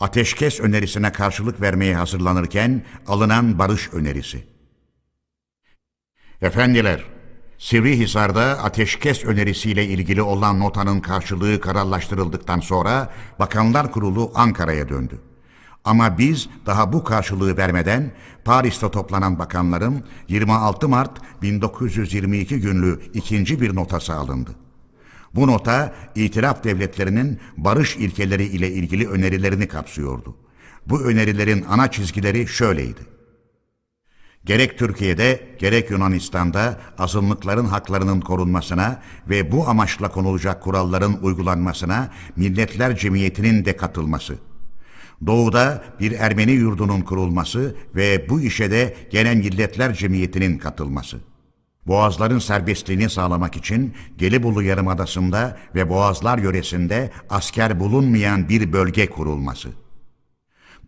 Ateşkes önerisine karşılık vermeye hazırlanırken alınan barış önerisi. Efendiler, Sivrihisar'da ateşkes önerisiyle ilgili olan notanın karşılığı kararlaştırıldıktan sonra Bakanlar Kurulu Ankara'ya döndü. Ama biz daha bu karşılığı vermeden Paris'te toplanan bakanların 26 Mart 1922 günlü ikinci bir notası alındı. Bu nota itiraf devletlerinin barış ilkeleri ile ilgili önerilerini kapsıyordu. Bu önerilerin ana çizgileri şöyleydi. Gerek Türkiye'de gerek Yunanistan'da azınlıkların haklarının korunmasına ve bu amaçla konulacak kuralların uygulanmasına Milletler Cemiyeti'nin de katılması. Doğu'da bir Ermeni yurdunun kurulması ve bu işe de gelen Milletler Cemiyeti'nin katılması. Boğazların serbestliğini sağlamak için Gelibolu Yarımadası'nda ve Boğazlar yöresinde asker bulunmayan bir bölge kurulması.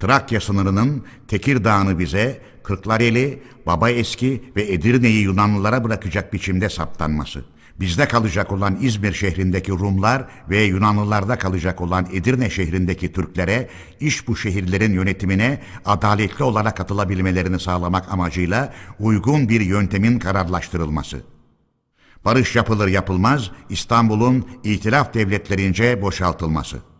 Trakya sınırının Tekirdağ'ını bize, Kırklareli, Babaeski ve Edirne'yi Yunanlılara bırakacak biçimde saptanması. Bizde kalacak olan İzmir şehrindeki Rumlar ve Yunanlılarda kalacak olan Edirne şehrindeki Türklere iş bu şehirlerin yönetimine adaletli olarak katılabilmelerini sağlamak amacıyla uygun bir yöntemin kararlaştırılması. Barış yapılır yapılmaz İstanbul'un itilaf devletlerince boşaltılması.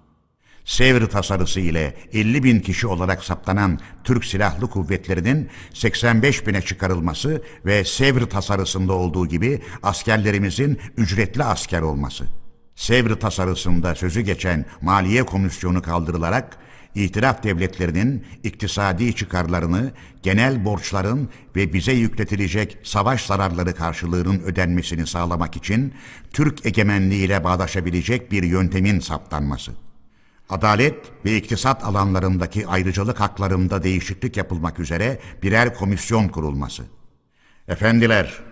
Sevr tasarısı ile 50 bin kişi olarak saptanan Türk Silahlı Kuvvetleri'nin 85 bine çıkarılması ve Sevr tasarısında olduğu gibi askerlerimizin ücretli asker olması. Sevr tasarısında sözü geçen Maliye Komisyonu kaldırılarak itiraf devletlerinin iktisadi çıkarlarını, genel borçların ve bize yükletilecek savaş zararları karşılığının ödenmesini sağlamak için Türk egemenliğiyle bağdaşabilecek bir yöntemin saptanması. Adalet ve iktisat alanlarındaki ayrıcalık haklarında değişiklik yapılmak üzere birer komisyon kurulması. Efendiler,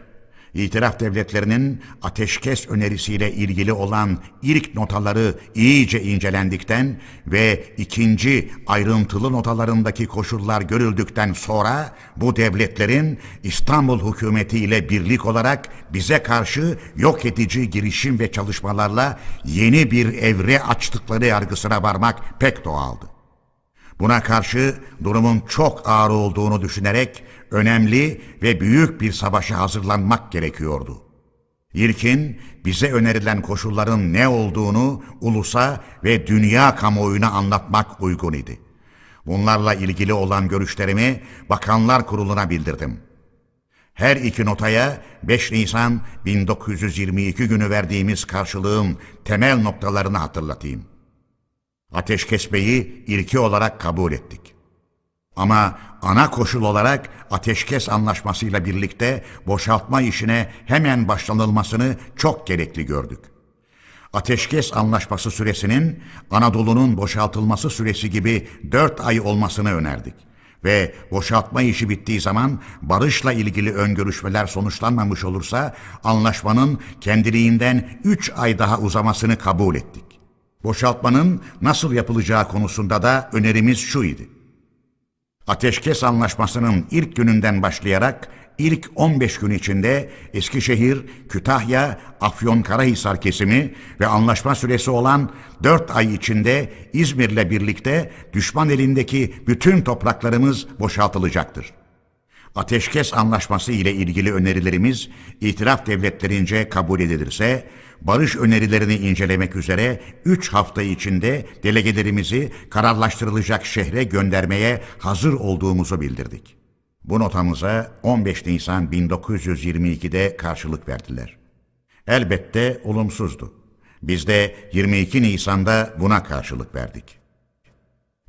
itiraf devletlerinin ateşkes önerisiyle ilgili olan ilk notaları iyice incelendikten ve ikinci ayrıntılı notalarındaki koşullar görüldükten sonra bu devletlerin İstanbul hükümeti ile birlik olarak bize karşı yok edici girişim ve çalışmalarla yeni bir evre açtıkları yargısına varmak pek doğaldı. Buna karşı durumun çok ağır olduğunu düşünerek önemli ve büyük bir savaşa hazırlanmak gerekiyordu. İlkin bize önerilen koşulların ne olduğunu ulusa ve dünya kamuoyuna anlatmak uygun idi. Bunlarla ilgili olan görüşlerimi Bakanlar Kurulu'na bildirdim. Her iki notaya 5 Nisan 1922 günü verdiğimiz karşılığın temel noktalarını hatırlatayım. Ateşkesmeyi ilki olarak kabul ettik. Ama ana koşul olarak ateşkes anlaşmasıyla birlikte boşaltma işine hemen başlanılmasını çok gerekli gördük. Ateşkes anlaşması süresinin Anadolu'nun boşaltılması süresi gibi dört ay olmasını önerdik. Ve boşaltma işi bittiği zaman barışla ilgili ön görüşmeler sonuçlanmamış olursa anlaşmanın kendiliğinden üç ay daha uzamasını kabul ettik. Boşaltmanın nasıl yapılacağı konusunda da önerimiz şu idi. Ateşkes Anlaşması'nın ilk gününden başlayarak ilk 15 gün içinde Eskişehir, Kütahya, Afyonkarahisar kesimi ve anlaşma süresi olan 4 ay içinde İzmir'le birlikte düşman elindeki bütün topraklarımız boşaltılacaktır. Ateşkes Anlaşması ile ilgili önerilerimiz itiraf devletlerince kabul edilirse, barış önerilerini incelemek üzere 3 hafta içinde delegelerimizi kararlaştırılacak şehre göndermeye hazır olduğumuzu bildirdik. Bu notamıza 15 Nisan 1922'de karşılık verdiler. Elbette olumsuzdu. Biz de 22 Nisan'da buna karşılık verdik.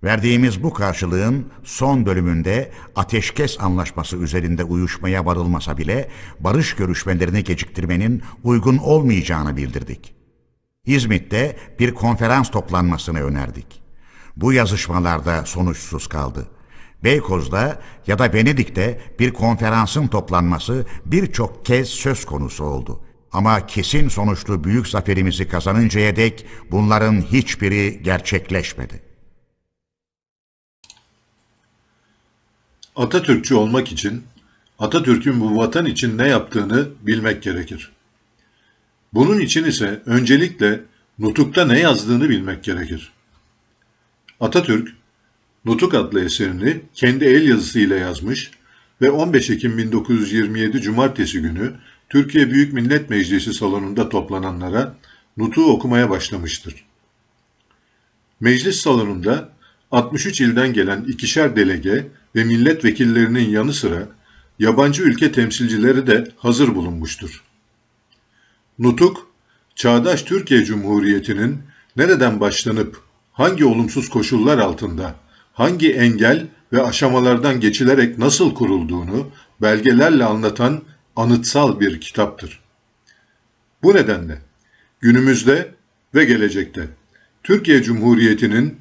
Verdiğimiz bu karşılığın son bölümünde ateşkes anlaşması üzerinde uyuşmaya varılmasa bile barış görüşmelerini geciktirmenin uygun olmayacağını bildirdik. İzmit'te bir konferans toplanmasını önerdik. Bu yazışmalarda sonuçsuz kaldı. Beykoz'da ya da Venedik'te bir konferansın toplanması birçok kez söz konusu oldu. Ama kesin sonuçlu büyük zaferimizi kazanıncaya dek bunların hiçbiri gerçekleşmedi. Atatürkçü olmak için Atatürk'ün bu vatan için ne yaptığını bilmek gerekir. Bunun için ise öncelikle nutukta ne yazdığını bilmek gerekir. Atatürk, Nutuk adlı eserini kendi el yazısıyla yazmış ve 15 Ekim 1927 Cumartesi günü Türkiye Büyük Millet Meclisi salonunda toplananlara Nutuk'u okumaya başlamıştır. Meclis salonunda 63 ilden gelen ikişer delege ve milletvekillerinin yanı sıra yabancı ülke temsilcileri de hazır bulunmuştur. Nutuk, çağdaş Türkiye Cumhuriyeti'nin nereden başlanıp hangi olumsuz koşullar altında, hangi engel ve aşamalardan geçilerek nasıl kurulduğunu belgelerle anlatan anıtsal bir kitaptır. Bu nedenle günümüzde ve gelecekte Türkiye Cumhuriyeti'nin